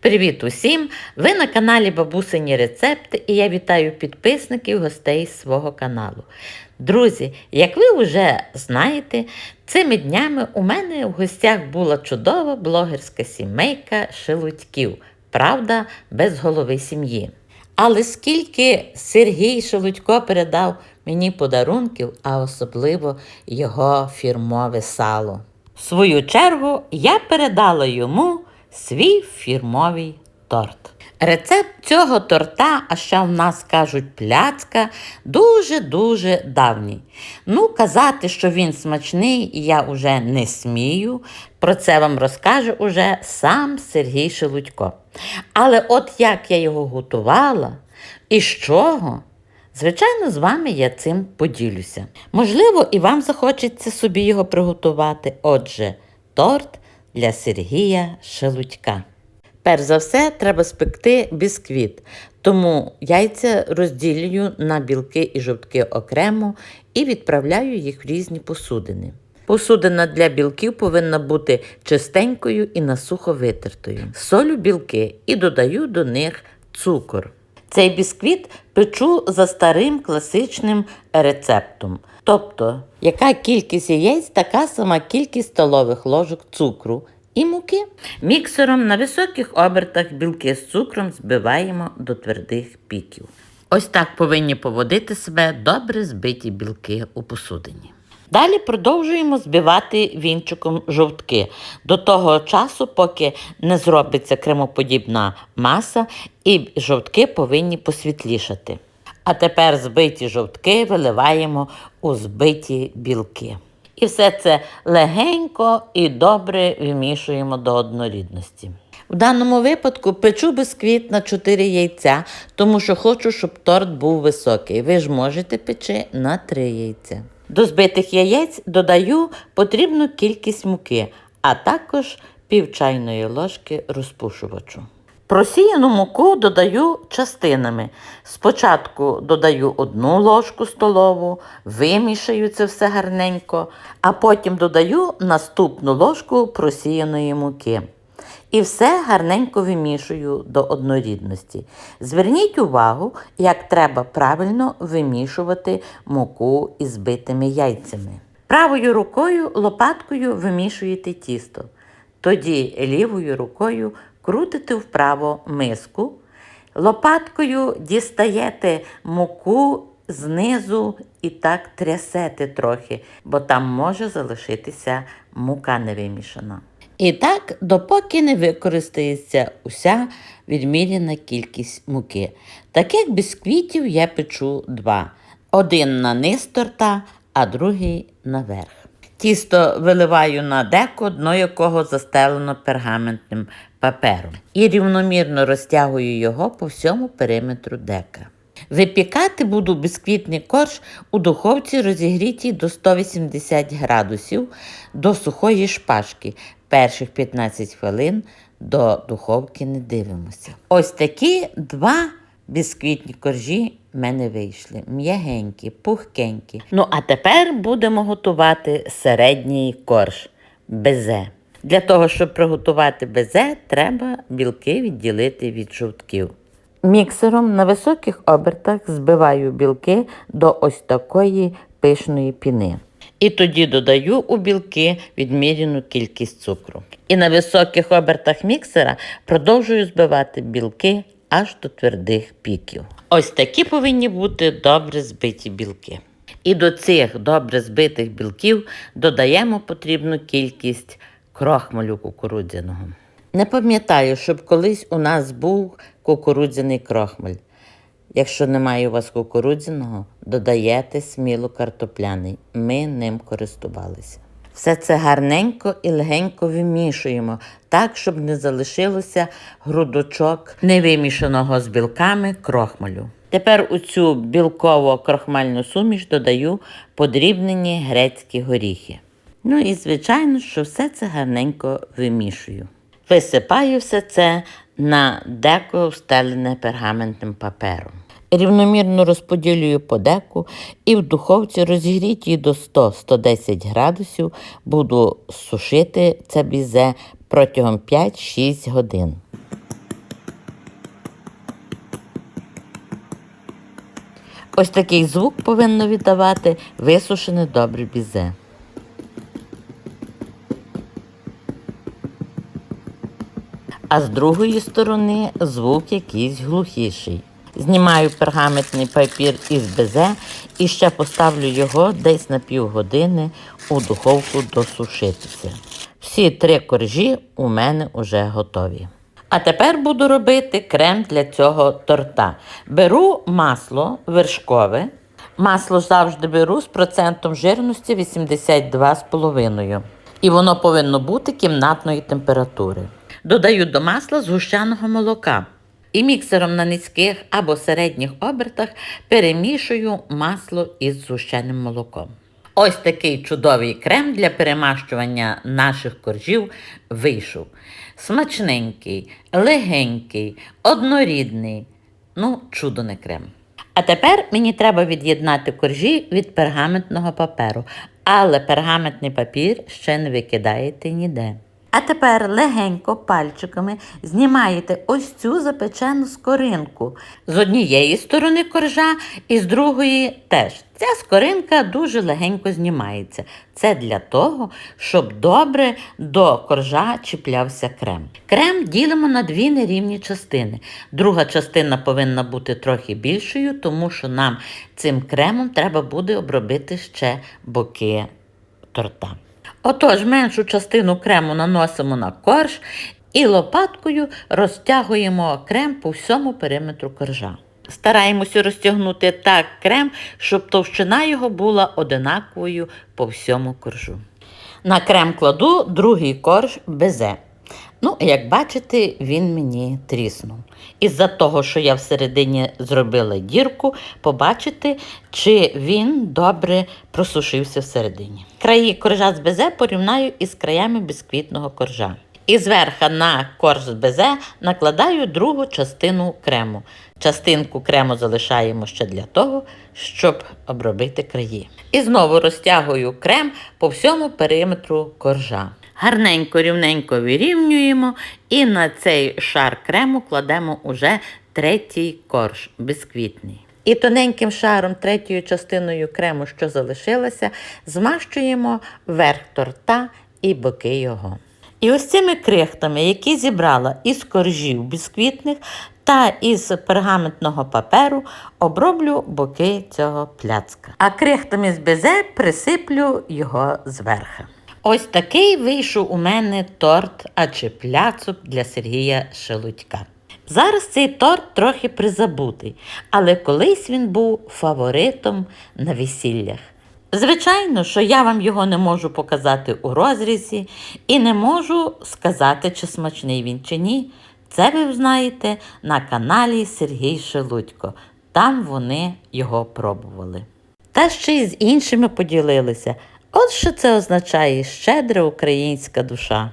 Привіт усім! Ви на каналі Бабусині Рецепти і я вітаю підписників гостей свого каналу. Друзі, як ви вже знаєте, цими днями у мене в гостях була чудова блогерська сімейка шелудьків, правда, без голови сім'ї. Але скільки Сергій Шелудько передав мені подарунків, а особливо його фірмове сало. В свою чергу я передала йому свій фірмовий торт. Рецепт цього торта, а ще в нас кажуть пляцка, дуже-дуже давній. Ну, казати, що він смачний, я вже не смію. Про це вам розкаже уже сам Сергій Шелудько. Але от як я його готувала і з чого, Звичайно, з вами я цим поділюся. Можливо, і вам захочеться собі його приготувати. Отже, торт для Сергія Шелудька. Перш за все, треба спекти бісквіт, тому яйця розділюю на білки і жовтки окремо і відправляю їх в різні посудини. Посудина для білків повинна бути чистенькою і насухо витертою. Солю білки і додаю до них цукор. Цей бісквіт печу за старим класичним рецептом. Тобто, яка кількість яєць, така сама кількість столових ложок цукру і муки. Міксером на високих обертах білки з цукром збиваємо до твердих піків. Ось так повинні поводити себе добре збиті білки у посудині. Далі продовжуємо збивати вінчиком жовтки до того часу, поки не зробиться кремоподібна маса, і жовтки повинні посвітлішати. А тепер збиті жовтки виливаємо у збиті білки. І все це легенько і добре вимішуємо до однорідності. В даному випадку печу бісквіт на 4 яйця, тому що хочу, щоб торт був високий. Ви ж можете печи на 3 яйця. До збитих яєць додаю потрібну кількість муки, а також пів чайної ложки розпушувачу. Просіяну муку додаю частинами. Спочатку додаю одну ложку столову, вимішаю це все гарненько, а потім додаю наступну ложку просіяної муки. І все гарненько вимішую до однорідності. Зверніть увагу, як треба правильно вимішувати муку із збитими яйцями. Правою рукою лопаткою вимішуєте тісто. Тоді лівою рукою крутите вправо миску. Лопаткою дістаєте муку знизу і так трясете трохи, бо там може залишитися мука невимішана. І так, допоки не використається уся відміряна кількість муки. Таких бісквітів я печу два. Один на низ торта, а другий наверх. Тісто виливаю на деко, дно якого застелено пергаментним папером. І рівномірно розтягую його по всьому периметру дека. Випікати буду бісквітний корж у духовці розігрітій до 180 градусів до сухої шпажки. Перших 15 хвилин до духовки не дивимося. Ось такі два бісквітні коржі в мене вийшли. М'ягенькі, пухкенькі. Ну, а тепер будемо готувати середній корж безе. Для того, щоб приготувати безе, треба білки відділити від жовтків. Міксером на високих обертах збиваю білки до ось такої пишної піни. І тоді додаю у білки відміряну кількість цукру. І на високих обертах міксера продовжую збивати білки аж до твердих піків. Ось такі повинні бути добре збиті білки. І до цих добре збитих білків додаємо потрібну кількість крохмалю кукурудзяного. Не пам'ятаю, щоб колись у нас був кукурудзяний крохмаль. Якщо немає у вас кукурудзяного, додаєте сміло картопляний. Ми ним користувалися. Все це гарненько і легенько вимішуємо, так, щоб не залишилося грудочок невимішаного з білками крохмалю. Тепер у цю білково крохмальну суміш додаю подрібнені грецькі горіхи. Ну і, звичайно, що все це гарненько вимішую. Висипаю все це на деко встелене пергаментним папером. Рівномірно розподілюю подеку і в духовці розігрітій до 100-110 градусів буду сушити це бізе протягом 5-6 годин. Ось такий звук повинно віддавати висушене добре бізе. А з другої сторони звук якийсь глухіший. Знімаю пергаментний папір із безе і ще поставлю його десь на півгодини у духовку досушитися. Всі три коржі у мене вже готові. А тепер буду робити крем для цього торта. Беру масло вершкове. Масло завжди беру з процентом жирності 82,5. І воно повинно бути кімнатної температури. Додаю до масла згущеного молока. І міксером на низьких або середніх обертах перемішую масло із згущеним молоком. Ось такий чудовий крем для перемащування наших коржів вийшов. Смачненький, легенький, однорідний. Ну, чудо не крем. А тепер мені треба від'єднати коржі від пергаментного паперу, але пергаментний папір ще не викидаєте ніде. А тепер легенько пальчиками знімаєте ось цю запечену скоринку з однієї сторони коржа і з другої теж. Ця скоринка дуже легенько знімається. Це для того, щоб добре до коржа чіплявся крем. Крем ділимо на дві нерівні частини. Друга частина повинна бути трохи більшою, тому що нам цим кремом треба буде обробити ще боки торта. Отож, меншу частину крему наносимо на корж і лопаткою розтягуємо крем по всьому периметру коржа. Стараємося розтягнути так крем, щоб товщина його була одинаковою по всьому коржу. На крем кладу другий корж безе. Ну, як бачите, він мені тріснув. Із-за того, що я всередині зробила дірку, побачите, чи він добре просушився всередині. Краї коржа з безе порівняю із краями бісквітного коржа. І зверху на корж з безе накладаю другу частину крему. Частинку крему залишаємо ще для того, щоб обробити краї. І знову розтягую крем по всьому периметру коржа. Гарненько, рівненько вирівнюємо і на цей шар крему кладемо уже третій корж бісквітний. І тоненьким шаром, третьою частиною крему, що залишилася, змащуємо верх торта і боки його. І ось цими крихтами, які зібрала із коржів бісквітних та із пергаментного паперу, оброблю боки цього пляцка. А крихтами з безе присиплю його зверху. Ось такий вийшов у мене торт, а чи пляцок для Сергія Шелудька. Зараз цей торт трохи призабутий, але колись він був фаворитом на весіллях. Звичайно, що я вам його не можу показати у розрізі і не можу сказати, чи смачний він чи ні. Це ви знаєте на каналі Сергій Шелудько. Там вони його пробували. Та ще й з іншими поділилися. От що це означає щедра українська душа.